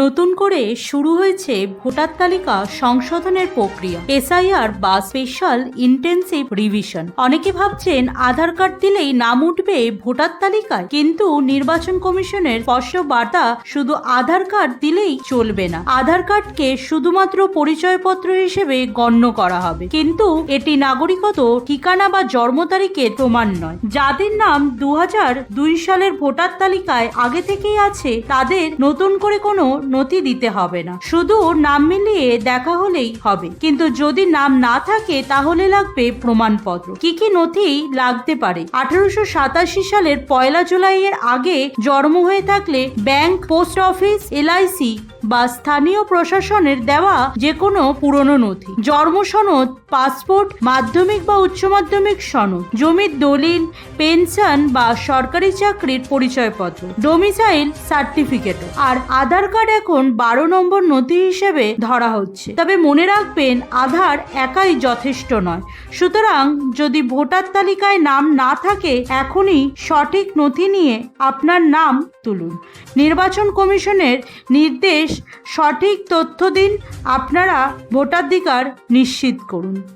নতুন করে শুরু হয়েছে ভোটার তালিকা সংশোধনের প্রক্রিয়া। এসআইআর বা স্পেশাল ইন্টেন্সিভ রিভিশন। অনেকে ভাবছেন আধার কার্ড দিলেই নাম উঠবে ভোটার তালিকায়, কিন্তু নির্বাচন কমিশনের স্পষ্ট বার্তা শুধু আধার কার্ড দিলেই চলবে না। আধার কার্ডকে শুধুমাত্র পরিচয়পত্র হিসেবে গণ্য করা হবে। কিন্তু এটি নাগরিকত্ব, ঠিকানা বা জন্ম তারিখে প্রমাণ নয়। যাদের নাম দু সালের ভোটার তালিকায় আগে থেকেই আছে, তাদের নতুন করে কোনো নথি দিতে হবে না। শুধু নাম মিলিয়ে দেখা হলেই হবে। কিন্তু যদি নাম না থাকে, তাহলে লাগবে প্রমাণপত্র। কি কি নথি লাগতে পারে? আঠারোশো সাতাশি সালের পয়লা জুলাই এর আগে জন্ম হয়ে থাকলে ব্যাংক, পোস্ট অফিস, এলআইসি বা স্থানীয় প্রশাসনের দেওয়া যে কোনো পুরনো নথি জন্ম সনদ পাসপোর্ট, মাধ্যমিক বা উচ্চ মাধ্যমিক সনদ, জমির দলিল, পেনশন বা সরকারি চাকরির পরিচয়পত্র ডোমিসাইল সার্টিফিকেট আর আধার কার্ড এখন বারো নম্বর নথি হিসেবে ধরা হচ্ছে। তবে মনে রাখবেন, আধার একাই যথেষ্ট নয়। সুতরাং যদি ভোটার তালিকায় নাম না থাকে, এখনই সঠিক নথি নিয়ে আপনার নাম তুলুন। নির্বাচন কমিশনের নির্দেশ সঠিক তথ্য দিন আপনারা ভোটাধিকার নিশ্চিত করুন।